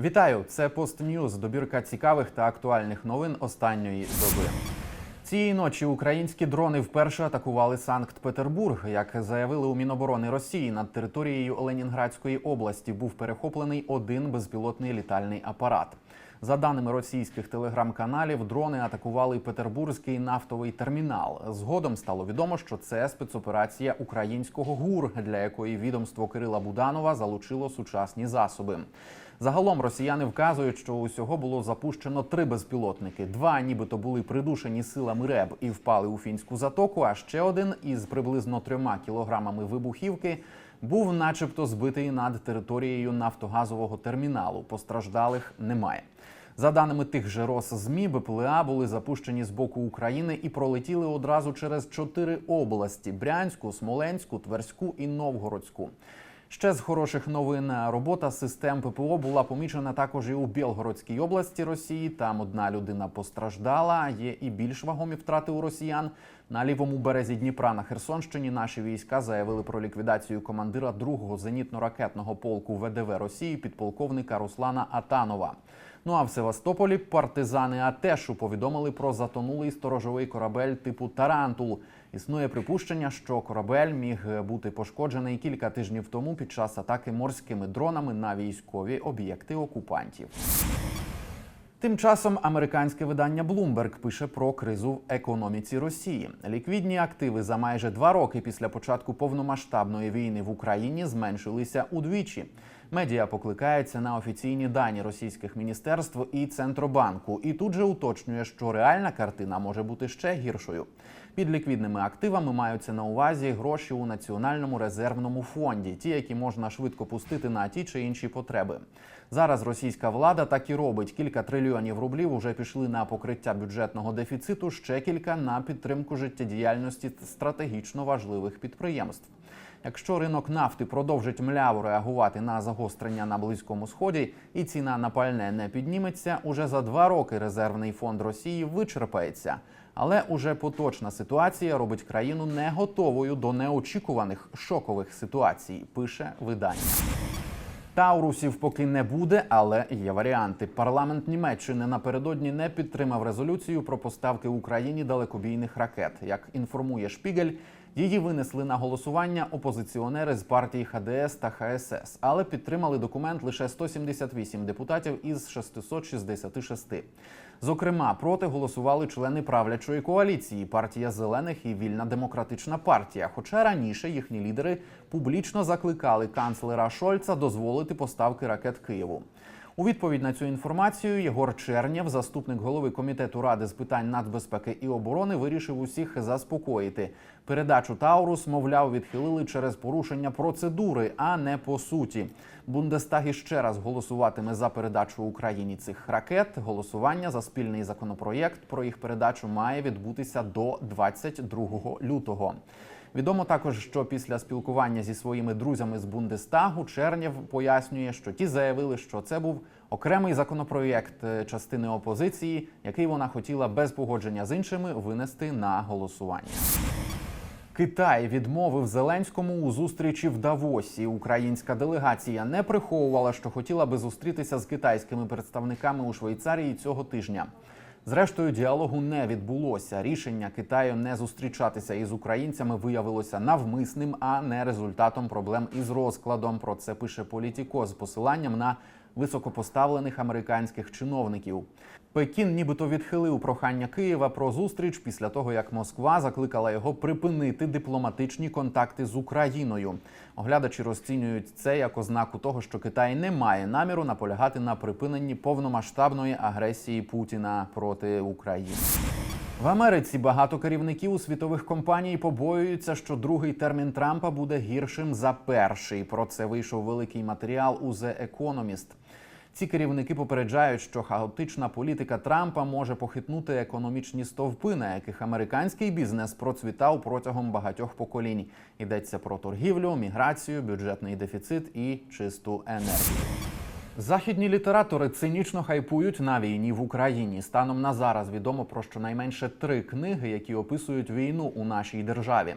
Вітаю! Це Постньюз, добірка цікавих та актуальних новин останньої доби. Цієї ночі українські дрони вперше атакували Санкт-Петербург. Як заявили у Міноборони Росії, над територією Ленінградської області був перехоплений один безпілотний літальний апарат. За даними російських телеграм-каналів, дрони атакували Петербурзький нафтовий термінал. Згодом стало відомо, що це спецоперація українського ГУР, для якої відомство Кирила Буданова залучило сучасні засоби. Загалом росіяни вказують, що усього було запущено три безпілотники. Два, нібито були придушені силами РЕБ і впали у фінську затоку. А ще один із приблизно трьома кілограмами вибухівки був, начебто, збитий над територією нафтогазового терміналу. Постраждалих немає. За даними тих же Росзмі, БПЛА були запущені з боку України і пролетіли одразу через чотири області: Брянську, Смоленську, Тверську і Новгородську. Ще з хороших новин робота систем ППО була помічена також і у Білгородській області Росії. Там одна людина постраждала. Є і більш вагомі втрати у росіян. На лівому березі Дніпра на Херсонщині наші війська заявили про ліквідацію командира другого зенітно-ракетного полку ВДВ Росії підполковника Руслана Атанова. Ну а в Севастополі партизани Атешу повідомили про затонулий сторожовий корабель типу Тарантул. Існує припущення, що корабель міг бути пошкоджений кілька тижнів тому під час атаки морськими дронами на військові об'єкти окупантів. Тим часом американське видання Bloomberg пише про кризу в економіці Росії. Ліквідні активи за майже два роки після початку повномасштабної війни в Україні зменшилися удвічі. Медіа покликається на офіційні дані російських міністерств і центробанку, і тут же уточнює, що реальна картина може бути ще гіршою. Під ліквідними активами маються на увазі гроші у національному резервному фонді, ті, які можна швидко пустити на ті чи інші потреби. Зараз російська влада так і робить. Кілька трильйонів рублів вже пішли на покриття бюджетного дефіциту, ще кілька на підтримку життєдіяльності стратегічно важливих підприємств. Якщо ринок нафти продовжить мляво реагувати на загострення на близькому сході, і ціна на пальне не підніметься, уже за два роки резервний фонд Росії вичерпається. Але уже поточна ситуація робить країну не готовою до неочікуваних шокових ситуацій. Пише видання. Таурусів поки не буде, але є варіанти. Парламент Німеччини напередодні не підтримав резолюцію про поставки Україні далекобійних ракет. Як інформує Шпігель, її винесли на голосування опозиціонери з партії ХДС та ХСС, але підтримали документ лише 178 депутатів із 666. Зокрема, проти голосували члени правлячої коаліції партія зелених і вільна демократична партія. Хоча раніше їхні лідери публічно закликали канцлера Шольца дозволити поставки ракет Києву. У відповідь на цю інформацію Єгор Чернєв, заступник голови комітету ради з питань нацбезпеки і оборони, вирішив усіх заспокоїти. Передачу Таурус, мовляв, відхилили через порушення процедури, а не по суті. Бундестаг іще раз голосуватиме за передачу Україні цих ракет. Голосування за спільний законопроєкт про їх передачу має відбутися до 22 лютого. Відомо також, що після спілкування зі своїми друзями з Бундестагу Чернєв пояснює, що ті заявили, що це був окремий законопроєкт е, частини опозиції, який вона хотіла без погодження з іншими винести на голосування. Китай відмовив Зеленському у зустрічі в Давосі. Українська делегація не приховувала, що хотіла би зустрітися з китайськими представниками у Швейцарії цього тижня. Зрештою, діалогу не відбулося. Рішення Китаю не зустрічатися із українцями виявилося навмисним, а не результатом проблем із розкладом. Про це пише Політіко з посиланням на високопоставлених американських чиновників. Пекін нібито відхилив прохання Києва про зустріч після того, як Москва закликала його припинити дипломатичні контакти з Україною. Оглядачі розцінюють це як ознаку того, що Китай не має наміру наполягати на припиненні повномасштабної агресії Путіна проти України. В Америці багато керівників у світових компаній побоюються, що другий термін Трампа буде гіршим за перший. Про це вийшов великий матеріал у The Economist. Ці керівники попереджають, що хаотична політика Трампа може похитнути економічні стовпи, на яких американський бізнес процвітав протягом багатьох поколінь. Йдеться про торгівлю, міграцію, бюджетний дефіцит і чисту енергію. Західні літератори цинічно хайпують на війні в Україні. Станом на зараз відомо про щонайменше три книги, які описують війну у нашій державі.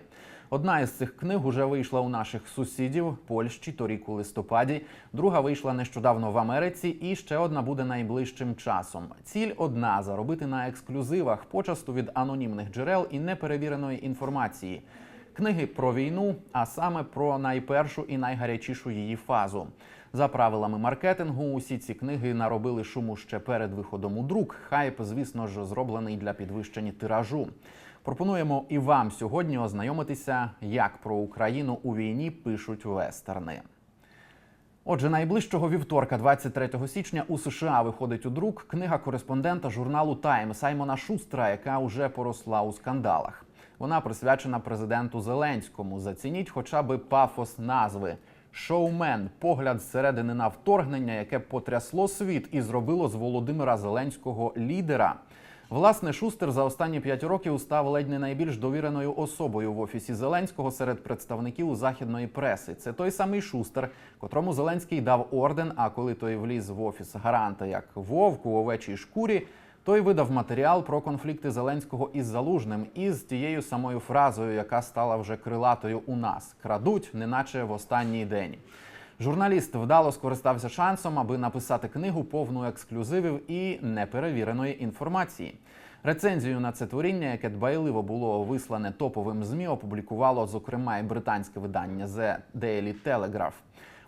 Одна із цих книг уже вийшла у наших сусідів Польщі торік у листопаді. Друга вийшла нещодавно в Америці, і ще одна буде найближчим часом. Ціль одна заробити на ексклюзивах, почасту від анонімних джерел і неперевіреної інформації. Книги про війну, а саме про найпершу і найгарячішу її фазу. За правилами маркетингу, усі ці книги наробили шуму ще перед виходом у друк. Хайп, звісно ж, зроблений для підвищення тиражу. Пропонуємо і вам сьогодні ознайомитися, як про Україну у війні пишуть вестерни. Отже, найближчого вівторка, 23 січня, у США виходить у друк книга кореспондента журналу Тайм Саймона Шустра, яка уже поросла у скандалах. Вона присвячена президенту Зеленському. Зацініть хоча би пафос назви. Шоумен погляд зсередини на вторгнення, яке потрясло світ і зробило з Володимира Зеленського лідера. Власне, Шустер за останні п'ять років став ледь не найбільш довіреною особою в офісі Зеленського серед представників західної преси. Це той самий Шустер, котрому Зеленський дав орден. А коли той вліз в офіс гаранта як вовк у овечій шкурі, той видав матеріал про конфлікти Зеленського із Залужним із тією самою фразою, яка стала вже крилатою у нас: крадуть, неначе в останній день. Журналіст вдало скористався шансом, аби написати книгу повну ексклюзивів і неперевіреної інформації. Рецензію на це творіння, яке дбайливо було вислане топовим змі, опублікувало зокрема і британське видання The Daily Telegraph.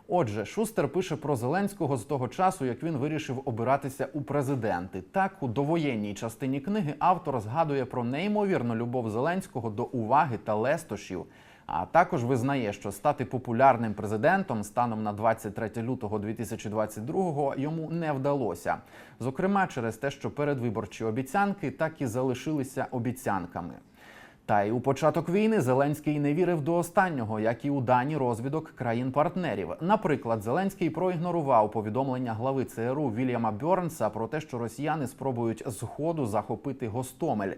Отже, Шустер пише про Зеленського з того часу, як він вирішив обиратися у президенти. Так, у довоєнній частині книги автор згадує про неймовірну любов Зеленського до уваги та лестощів. А також визнає, що стати популярним президентом станом на 23 лютого 2022 йому не вдалося. Зокрема, через те, що передвиборчі обіцянки так і залишилися обіцянками. Та й у початок війни Зеленський не вірив до останнього, як і у дані розвідок країн-партнерів. Наприклад, Зеленський проігнорував повідомлення глави ЦРУ Вільяма Бьорнса про те, що росіяни спробують з ходу захопити Гостомель.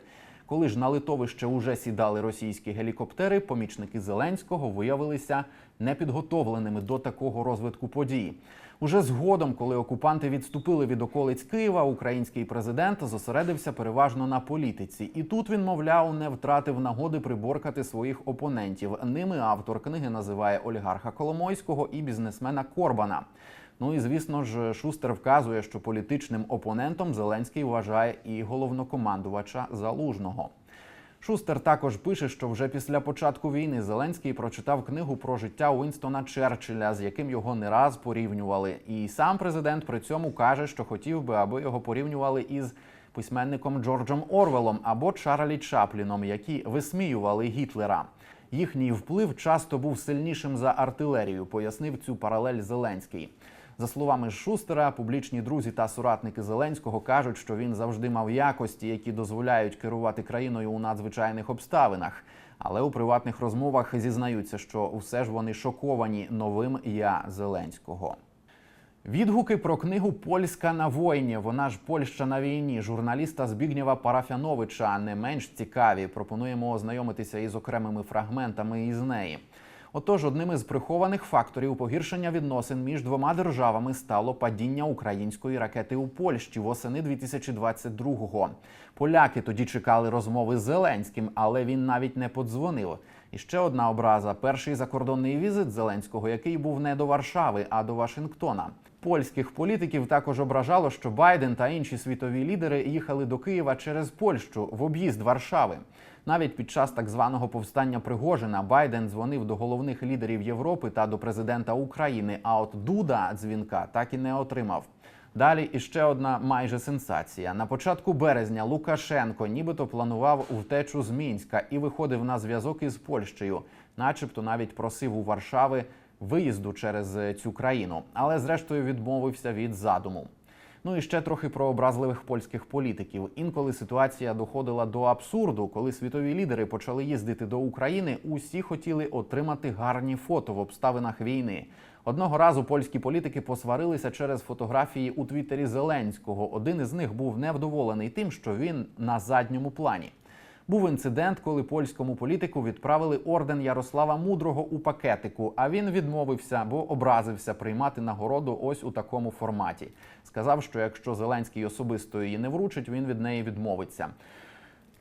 Коли ж на литовище уже сідали російські гелікоптери, помічники Зеленського виявилися непідготовленими до такого розвитку подій. Уже згодом, коли окупанти відступили від околиць Києва, український президент зосередився переважно на політиці, і тут він, мовляв, не втратив нагоди приборкати своїх опонентів. Ними автор книги називає олігарха Коломойського і бізнесмена Корбана. Ну і звісно ж, Шустер вказує, що політичним опонентом Зеленський вважає і головнокомандувача Залужного. Шустер також пише, що вже після початку війни Зеленський прочитав книгу про життя Уінстона Черчилля, з яким його не раз порівнювали. І сам президент при цьому каже, що хотів би, аби його порівнювали із письменником Джорджем Орвелом або Чарлі Чапліном, які висміювали Гітлера. Їхній вплив часто був сильнішим за артилерію, пояснив цю паралель Зеленський. За словами Шустера, публічні друзі та соратники Зеленського кажуть, що він завжди мав якості, які дозволяють керувати країною у надзвичайних обставинах. Але у приватних розмовах зізнаються, що все ж вони шоковані новим я Зеленського. Відгуки про книгу Польська на війні. Вона ж Польща на війні. Журналіста Збігнєва Парафяновича не менш цікаві. Пропонуємо ознайомитися із окремими фрагментами із неї. Отож, одним із прихованих факторів погіршення відносин між двома державами стало падіння української ракети у Польщі восени 2022-го. Поляки тоді чекали розмови з Зеленським, але він навіть не подзвонив. І ще одна образа: перший закордонний візит Зеленського, який був не до Варшави, а до Вашингтона. Польських політиків також ображало, що Байден та інші світові лідери їхали до Києва через Польщу в об'їзд Варшави. Навіть під час так званого повстання Пригожина Байден дзвонив до головних лідерів Європи та до президента України. А от Дуда дзвінка так і не отримав. Далі іще одна майже сенсація. На початку березня Лукашенко нібито планував втечу з Мінська і виходив на зв'язок із Польщею, начебто навіть просив у Варшави виїзду через цю країну, але зрештою відмовився від задуму. Ну і ще трохи про образливих польських політиків. Інколи ситуація доходила до абсурду, коли світові лідери почали їздити до України. Усі хотіли отримати гарні фото в обставинах війни. Одного разу польські політики посварилися через фотографії у Твіттері Зеленського. Один із них був невдоволений тим, що він на задньому плані. Був інцидент, коли польському політику відправили орден Ярослава Мудрого у пакетику. А він відмовився, бо образився приймати нагороду ось у такому форматі. Сказав, що якщо Зеленський особисто її не вручить, він від неї відмовиться.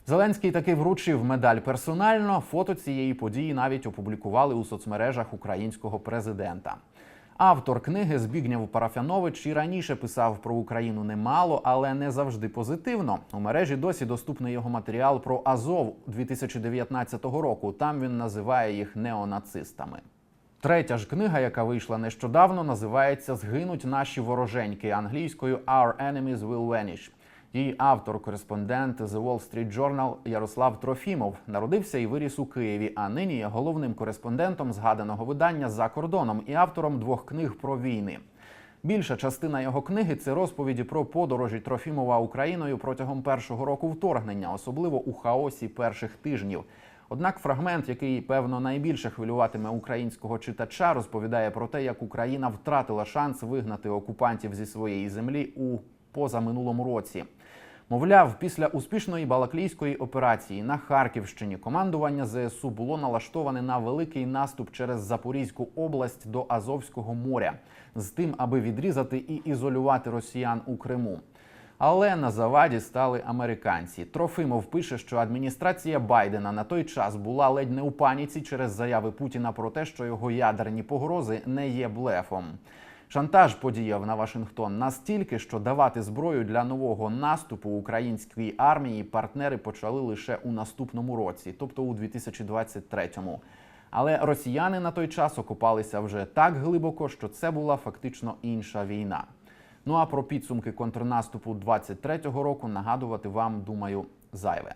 Зеленський таки вручив медаль персонально. Фото цієї події навіть опублікували у соцмережах українського президента. Автор книги Збігняв Парафянович і раніше писав про Україну немало, але не завжди позитивно. У мережі досі доступний його матеріал про Азов 2019 року. Там він називає їх неонацистами. Третя ж книга, яка вийшла нещодавно, називається Згинуть наші вороженьки англійською Our Enemies Will Vanish. Її автор, кореспондент The Wall Street Journal Ярослав Трофімов народився і виріс у Києві, а нині є головним кореспондентом згаданого видання за кордоном і автором двох книг про війни. Більша частина його книги це розповіді про подорожі Трофімова Україною протягом першого року вторгнення, особливо у хаосі перших тижнів. Однак фрагмент, який певно найбільше хвилюватиме українського читача, розповідає про те, як Україна втратила шанс вигнати окупантів зі своєї землі у позаминулому році. Мовляв, після успішної балаклійської операції на Харківщині командування ЗСУ було налаштоване на великий наступ через Запорізьку область до Азовського моря з тим, аби відрізати і ізолювати росіян у Криму. Але на заваді стали американці. Трофимов пише, що адміністрація Байдена на той час була ледь не у паніці через заяви Путіна про те, що його ядерні погрози не є блефом. Шантаж подіяв на Вашингтон настільки, що давати зброю для нового наступу українській армії партнери почали лише у наступному році, тобто у 2023-му. Але росіяни на той час окопалися вже так глибоко, що це була фактично інша війна. Ну а про підсумки контрнаступу 23-го року нагадувати вам, думаю, зайве.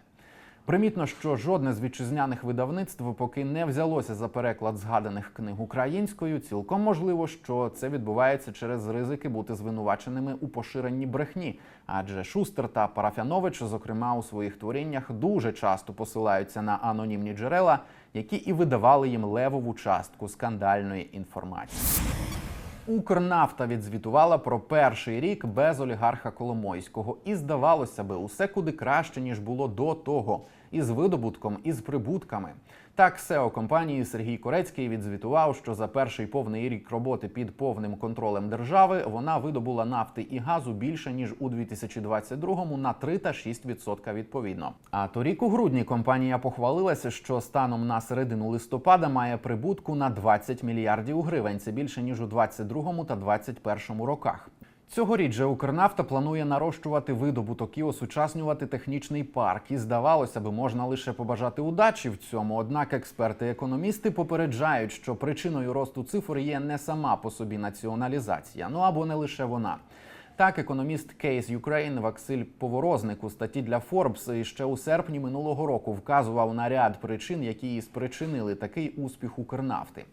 Примітно, що жодне з вітчизняних видавництв поки не взялося за переклад згаданих книг українською. Цілком можливо, що це відбувається через ризики бути звинуваченими у поширенні брехні. Адже Шустер та Парафянович, зокрема у своїх творіннях, дуже часто посилаються на анонімні джерела, які і видавали їм левову частку скандальної інформації. Укрнафта відзвітувала про перший рік без олігарха Коломойського, і здавалося би, усе куди краще ніж було до того, із видобутком, і з прибутками. Так, SEO компанії Сергій Корецький відзвітував, що за перший повний рік роботи під повним контролем держави вона видобула нафти і газу більше ніж у 2022-му на 3 та 6% відповідно. А торік у грудні компанія похвалилася, що станом на середину листопада має прибутку на 20 мільярдів гривень. Це більше ніж у 22-му та 21-му роках. Цьогоріч же Укрнафта планує нарощувати видобуток і осучаснювати технічний парк. І здавалося би, можна лише побажати удачі в цьому. Однак експерти-економісти попереджають, що причиною росту цифр є не сама по собі націоналізація, ну або не лише вона. Так, економіст Case Ukraine Василь Поворозник у статті для Forbes ще у серпні минулого року вказував на ряд причин, які і спричинили такий успіх Укрнафти.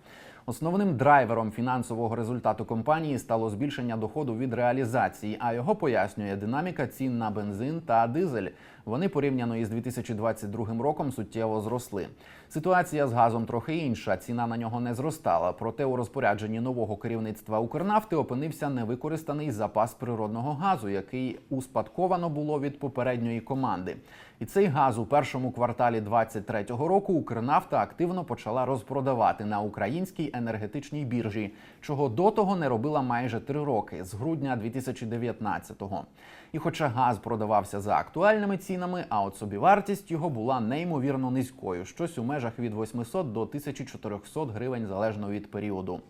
Основним драйвером фінансового результату компанії стало збільшення доходу від реалізації, а його пояснює динаміка цін на бензин та дизель. Вони порівняно із 2022 роком суттєво зросли. Ситуація з газом трохи інша. Ціна на нього не зростала. Проте у розпорядженні нового керівництва Укрнафти опинився невикористаний запас природного газу, який успадковано було від попередньої команди. І цей газ у першому кварталі 2023 року Укрнафта активно почала розпродавати на українській енергетичній біржі, чого до того не робила майже три роки з грудня 2019-го. І хоча газ продавався за актуальними цінами, а от собівартість його була неймовірно низькою, щось у межах від 800 до 1400 гривень залежно від періоду.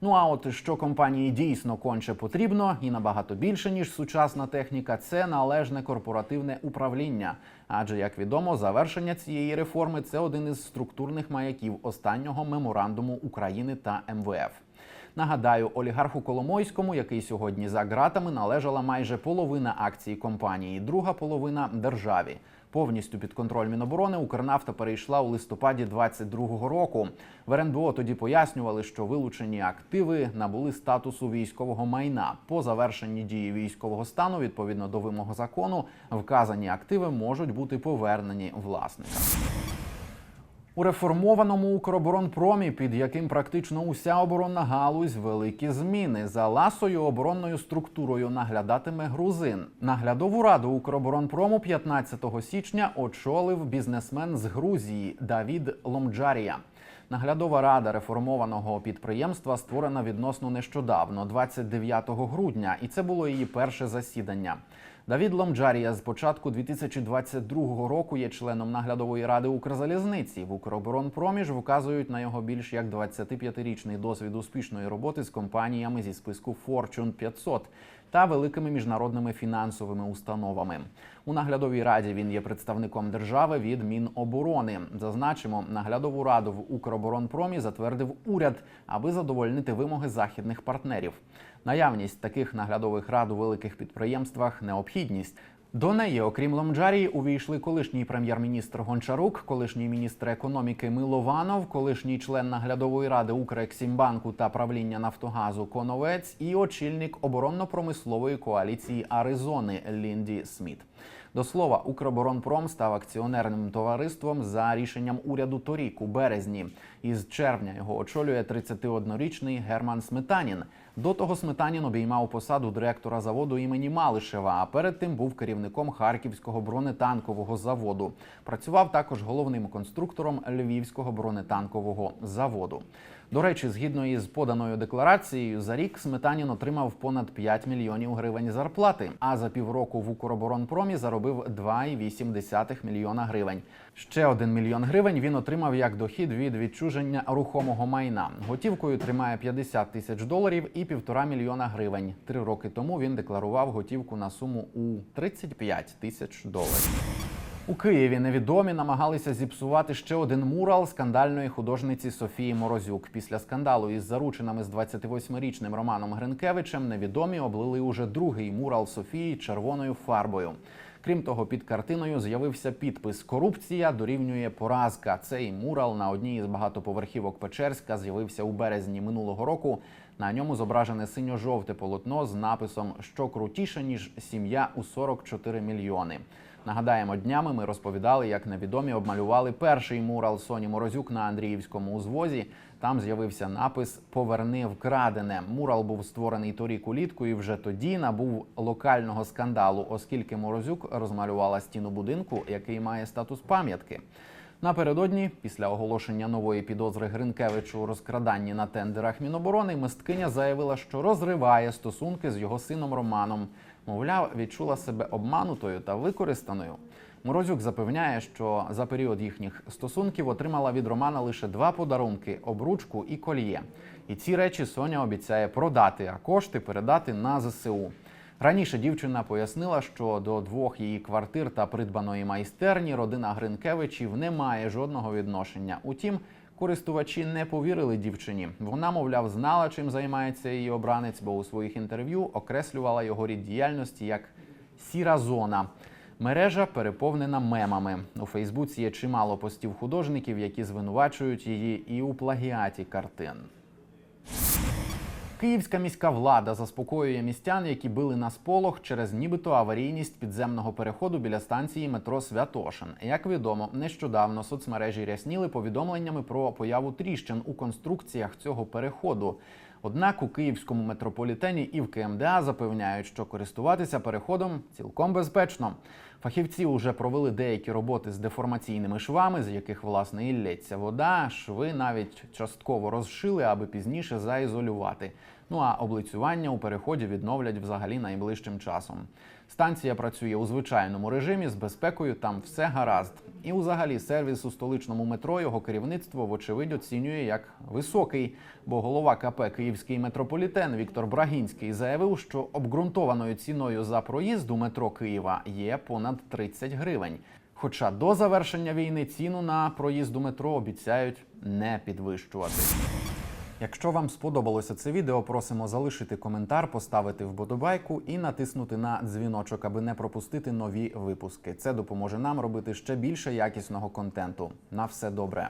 Ну а от що компанії дійсно конче потрібно, і набагато більше ніж сучасна техніка, це належне корпоративне управління. Адже, як відомо, завершення цієї реформи це один із структурних маяків останнього меморандуму України та МВФ. Нагадаю, олігарху Коломойському, який сьогодні за ґратами, належала майже половина акцій компанії, друга половина державі. Повністю під контроль Міноборони Укрнафта перейшла у листопаді 22-го року. В РНБО тоді пояснювали, що вилучені активи набули статусу військового майна. По завершенні дії військового стану, відповідно до вимог закону, вказані активи можуть бути повернені власникам. У реформованому Укроборонпромі, під яким практично уся оборонна галузь, великі зміни за ласою оборонною структурою наглядатиме грузин. Наглядову раду Укроборонпрому 15 січня очолив бізнесмен з Грузії Давід Ломджарія. Наглядова рада реформованого підприємства створена відносно нещодавно, 29 грудня, і це було її перше засідання. Давід Ломджарія з початку 2022 року є членом наглядової ради Укрзалізниці. В Укроборонпромі ж вказують на його більш як 25-річний досвід успішної роботи з компаніями зі списку Fortune 500 та великими міжнародними фінансовими установами. У наглядовій раді він є представником держави від Міноборони. Зазначимо, наглядову раду в Укроборонпромі затвердив уряд, аби задовольнити вимоги західних партнерів. Наявність таких наглядових рад у великих підприємствах необхідність. До неї, окрім Ломджарії, увійшли колишній прем'єр-міністр Гончарук, колишній міністр економіки Милованов, колишній член наглядової ради Укрексімбанку та правління Нафтогазу Коновець і очільник оборонно-промислової коаліції Аризони Лінді Сміт. До слова, Укроборонпром став акціонерним товариством за рішенням уряду торік у березні. Із червня його очолює 31-річний Герман Сметанін. До того Сметанін обіймав посаду директора заводу імені Малишева, а перед тим був керівником Харківського бронетанкового заводу. Працював також головним конструктором Львівського бронетанкового заводу. До речі, згідно із поданою декларацією, за рік Сметанін отримав понад 5 мільйонів гривень зарплати, а за півроку в Укроборонпромі заробив 2,8 мільйона гривень. Ще один мільйон гривень він отримав як дохід від відчуження рухомого майна. Готівкою тримає 50 тисяч доларів і півтора мільйона гривень. Три роки тому він декларував готівку на суму у 35 тисяч доларів. У Києві невідомі намагалися зіпсувати ще один мурал скандальної художниці Софії Морозюк. Після скандалу із зарученими з 28-річним Романом Гринкевичем невідомі облили уже другий мурал Софії червоною фарбою. Крім того, під картиною з'явився підпис Корупція дорівнює поразка. Цей мурал на одній із багатоповерхівок Печерська з'явився у березні минулого року. На ньому зображене синьо-жовте полотно з написом Що крутіше ніж сім'я у 44 мільйони. Нагадаємо, днями ми розповідали, як невідомі обмалювали перший мурал Соні Морозюк на Андріївському узвозі. Там з'явився напис Поверни вкрадене. Мурал був створений торік улітку і вже тоді набув локального скандалу, оскільки Морозюк розмалювала стіну будинку, який має статус пам'ятки. Напередодні, після оголошення нової підозри Гринкевичу у розкраданні на тендерах Міноборони, мисткиня заявила, що розриває стосунки з його сином Романом. Мовляв, відчула себе обманутою та використаною. Морозюк запевняє, що за період їхніх стосунків отримала від Романа лише два подарунки обручку і кольє. І ці речі Соня обіцяє продати, а кошти передати на ЗСУ. Раніше дівчина пояснила, що до двох її квартир та придбаної майстерні родина Гринкевичів не має жодного відношення. Утім, користувачі не повірили дівчині. Вона, мовляв, знала, чим займається її обранець, бо у своїх інтерв'ю окреслювала його рід діяльності як сіра зона. Мережа переповнена мемами. У Фейсбуці є чимало постів художників, які звинувачують її і у плагіаті картин. Київська міська влада заспокоює містян, які били на сполох через нібито аварійність підземного переходу біля станції метро Святошин. Як відомо, нещодавно соцмережі рясніли повідомленнями про появу тріщин у конструкціях цього переходу. Однак у київському метрополітені і в КМДА запевняють, що користуватися переходом цілком безпечно. Фахівці вже провели деякі роботи з деформаційними швами, з яких власне і лється вода. Шви навіть частково розшили, аби пізніше заізолювати. Ну а облицювання у переході відновлять взагалі найближчим часом. Станція працює у звичайному режимі з безпекою. Там все гаразд. І, взагалі, сервіс у столичному метро його керівництво вочевидь оцінює як високий. Бо голова КП Київський метрополітен Віктор Брагінський заявив, що обґрунтованою ціною за проїзд у метро Києва є понад 30 гривень. Хоча до завершення війни ціну на проїзд у метро обіцяють не підвищувати. Якщо вам сподобалося це відео, просимо залишити коментар, поставити вподобайку і натиснути на дзвіночок, аби не пропустити нові випуски. Це допоможе нам робити ще більше якісного контенту. На все добре.